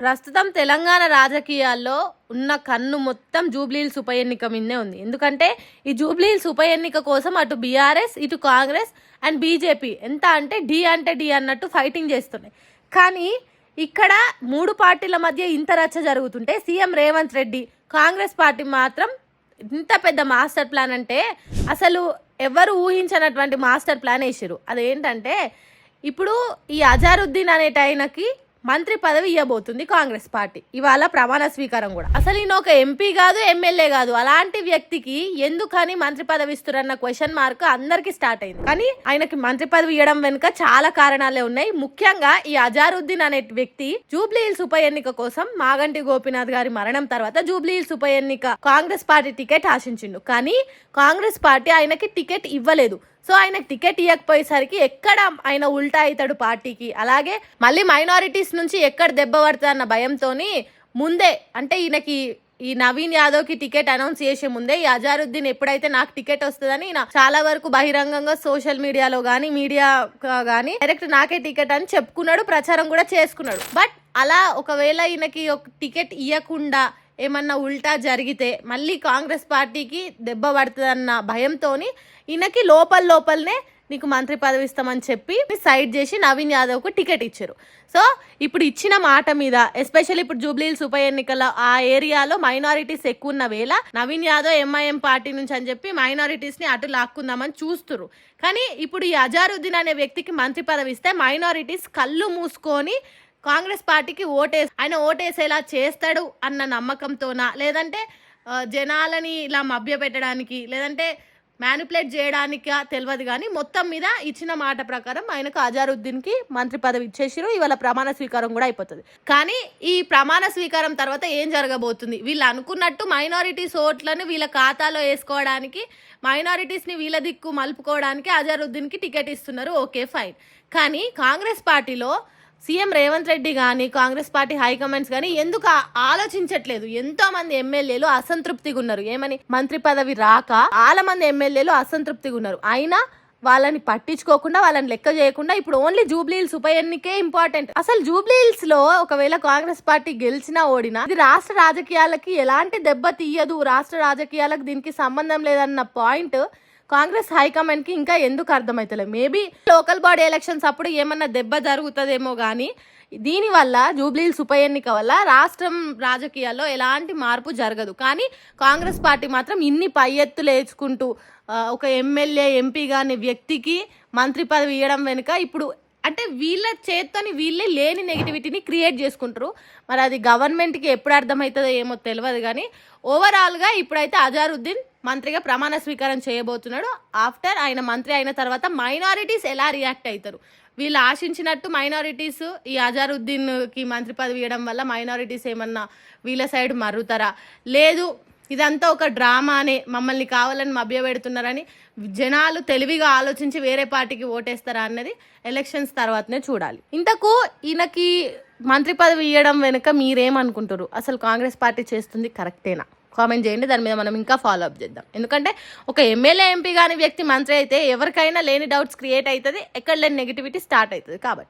ప్రస్తుతం తెలంగాణ రాజకీయాల్లో ఉన్న కన్ను మొత్తం జూబ్లీహిల్స్ ఉప ఎన్నిక మీదనే ఉంది. ఎందుకంటే ఈ జూబ్లీహిల్స్ ఉప ఎన్నిక కోసం అటు బీఆర్ఎస్ ఇటు కాంగ్రెస్ అండ్ బీజేపీ ఎంత అంటే డి అంటే డి అన్నట్టు ఫైటింగ్ చేస్తున్నాయి. కానీ ఇక్కడ మూడు పార్టీల మధ్య ఇంత రచ్చ జరుగుతుంటే సీఎం రేవంత్ రెడ్డి కాంగ్రెస్ పార్టీ మాత్రం ఇంత పెద్ద మాస్టర్ ప్లాన్ అంటే అసలు ఎవరు ఊహించినటువంటి మాస్టర్ ప్లాన్ వేసారు అదేంటంటే ఇప్పుడు ఈ అజారుద్దీన్ అనేటైనకి మంత్రి పదవి ఇవ్వబోతుంది కాంగ్రెస్ పార్టీ. ఇవాళ ప్రమాణ స్వీకారం కూడా. అసలు ఈయన ఒక ఎంపీ కాదు ఎమ్మెల్యే కాదు. అలాంటి వ్యక్తికి ఎందుకని మంత్రి పదవి ఇస్తురన్న క్వశ్చన్ మార్క్ అందరికి స్టార్ట్ అయింది. కానీ ఆయనకి మంత్రి పదవి ఇవ్వడం వెనుక చాలా కారణాలే ఉన్నాయి. ముఖ్యంగా ఈ అజారుద్దీన్ అనే వ్యక్తి జూబ్లీ హిల్స్ ఉప ఎన్నిక కోసం మాగంటి గోపీనాథ్ గారి మరణం తర్వాత జూబ్లీ హిల్స్ ఉప ఎన్నిక కాంగ్రెస్ పార్టీ టికెట్ ఆశించిండు. కానీ కాంగ్రెస్ పార్టీ ఆయనకి టికెట్ ఇవ్వలేదు. సో ఆయనకు టికెట్ ఇవ్వకపోయేసరికి ఎక్కడ ఆయన ఉల్టా అవుతాడు పార్టీకి? అలాగే మళ్ళీ మైనారిటీస్ నుంచి ఎక్కడ దెబ్బ పడుతుంది అన్న భయంతోని ముందే అంటే ఈయనకి ఈ నవీన్ యాదవ్కి టికెట్ అనౌన్స్ చేసే ముందే ఈ అజారుద్దీన్ ఎప్పుడైతే నాకు టికెట్ వస్తుందని చాలా వరకు బహిరంగంగా సోషల్ మీడియాలో కానీ మీడియా కానీ డైరెక్ట్ నాకే టికెట్ అని చెప్పుకున్నాడు ప్రచారం కూడా చేసుకున్నాడు. బట్ అలా ఒకవేళ ఈయనకి ఒక టికెట్ ఇవ్వకుండా ఏమన్నా ఉల్టా జరిగితే మళ్ళీ కాంగ్రెస్ పార్టీకి దెబ్బ పడుతుందన్న భయంతో ఈయనకి లోపల లోపలనే నీకు మంత్రి పదవి ఇస్తామని చెప్పి సైడ్ చేసి నవీన్ యాదవ్కు టికెట్ ఇచ్చారు. సో ఇప్పుడు ఇచ్చిన మాట మీద ఎస్పెషల్లీ ఇప్పుడు జూబ్లీహిల్స్ ఉప ఎన్నికల ఆ ఏరియాలో మైనారిటీస్ ఎక్కువ ఉన్న వేళ నవీన్ యాదవ్ ఎంఐఎం పార్టీ నుంచి అని చెప్పి మైనారిటీస్ని అటు లాక్కుందామని చూస్తురు కానీ ఇప్పుడు ఈ అజారుద్దీన్ అనే వ్యక్తికి మంత్రి పదవి ఇస్తే మైనారిటీస్ కళ్ళు మూసుకొని కాంగ్రెస్ పార్టీకి ఓటే ఆయన ఓటేసేలా చేస్తాడు అన్న నమ్మకంతోనా? లేదంటే జనాలని ఇలా మభ్యపెట్టడానికి లేదంటే మ్యానిపులేట్ చేయడానికా తెలియదు కానీ మొత్తం మీద ఇచ్చిన మాట ప్రకారం ఆయనకు అజారుద్దీన్కి మంత్రి పదవి ఇచ్చేసిరు. ఇవాళ ప్రమాణ స్వీకారం కూడా అయిపోతుంది. కానీ ఈ ప్రమాణ స్వీకారం తర్వాత ఏం జరగబోతుంది? వీళ్ళు అనుకున్నట్టు మైనారిటీస్ ఓట్లను వీళ్ళ ఖాతాలో వేసుకోవడానికి మైనారిటీస్ని వీళ్ళ దిక్కు మలుపుకోవడానికి అజారుద్దీన్కి టికెట్ ఇస్తున్నారు. Okay fine. కానీ కాంగ్రెస్ పార్టీలో సీఎం రేవంత్ రెడ్డి కానీ కాంగ్రెస్ పార్టీ హైకమాండ్స్ కానీ ఎందుకు ఆలోచించట్లేదు? ఎంతో మంది ఎమ్మెల్యేలు అసంతృప్తిగా ఉన్నారు. ఏమని? మంత్రి పదవి రాక చాలా మంది ఎమ్మెల్యేలు అసంతృప్తిగా ఉన్నారు. అయినా వాళ్ళని పట్టించుకోకుండా వాళ్ళని లెక్క చేయకుండా ఇప్పుడు ఓన్లీ జూబ్లీహిల్స్ ఉప ఎన్నికే ఇంపార్టెంట్ అసలు జూబ్లీహిల్స్లో ఒకవేళ కాంగ్రెస్ పార్టీ గెలిచినా ఓడినా ఇది రాష్ట్ర రాజకీయాలకి ఎలాంటి దెబ్బ తీయదు. రాష్ట్ర రాజకీయాలకు దీనికి సంబంధం లేదన్న పాయింట్ కాంగ్రెస్ హైకమాండ్కి ఇంకా ఎందుకు అర్థమవుతలేదు మేబీ లోకల్ బాడీ ఎలక్షన్స్ అప్పుడు ఏమన్నా దెబ్బ జరుగుతుందేమో కానీ దీనివల్ల జూబ్లీహిల్స్ ఉప ఎన్నిక వల్ల రాష్ట్రం రాజకీయాల్లో ఎలాంటి మార్పు జరగదు. కానీ కాంగ్రెస్ పార్టీ మాత్రం ఇన్ని పై ఎత్తులు వేసుకుంటూ ఒక ఎమ్మెల్యే ఎంపీ కాని వ్యక్తికి మంత్రి పదవి ఇవ్వడం వెనుక ఇప్పుడు అంటే వీళ్ళ చేత్తోని వీళ్ళే లేని నెగిటివిటీని క్రియేట్ చేసుకుంటారు. మరి అది గవర్నమెంట్కి ఎప్పుడు అర్థమవుతుందో ఏమో తెలియదు కానీ ఓవరాల్గా ఇప్పుడైతే అజారుద్దీన్ మంత్రిగా ప్రమాణ స్వీకారం చేయబోతున్నాడు. ఆఫ్టర్ ఆయన మంత్రి అయిన తర్వాత మైనారిటీస్ ఎలా రియాక్ట్ అవుతారు? వీళ్ళు ఆశించినట్టు మైనారిటీస్ ఈ అజారుద్దీన్కి మంత్రి పదవి ఇవ్వడం వల్ల మైనారిటీస్ ఏమన్నా వీళ్ళ సైడ్ మర్రుతారా? లేదు ఇదంతా ఒక డ్రామానే మమ్మల్ని కావాలని మభ్యపెడుతున్నారని జనాలు తెలివిగా ఆలోచించి వేరే పార్టీకి ఓటేస్తారా అన్నది ఎలక్షన్స్ తర్వాతనే చూడాలి. ఇంతకు ఈయనకి మంత్రి పదవి ఇవ్వడం వెనుక మీరేమనుకుంటారు అసలు కాంగ్రెస్ పార్టీ చేస్తుంది కరెక్టేనా? కామెంట్ చేయండి దాని మీద మనం ఇంకా ఫాలో అప్ చేద్దాం. ఎందుకంటే ఒక ఎమ్మెల్యే ఎంపీ కాని వ్యక్తి మంత్రి అయితే ఎవరికైనా లేని డౌట్స్ క్రియేట్ అవుతుంది ఎక్కడ లేని నెగిటివిటీ స్టార్ట్ అవుతుంది కాబట్టి.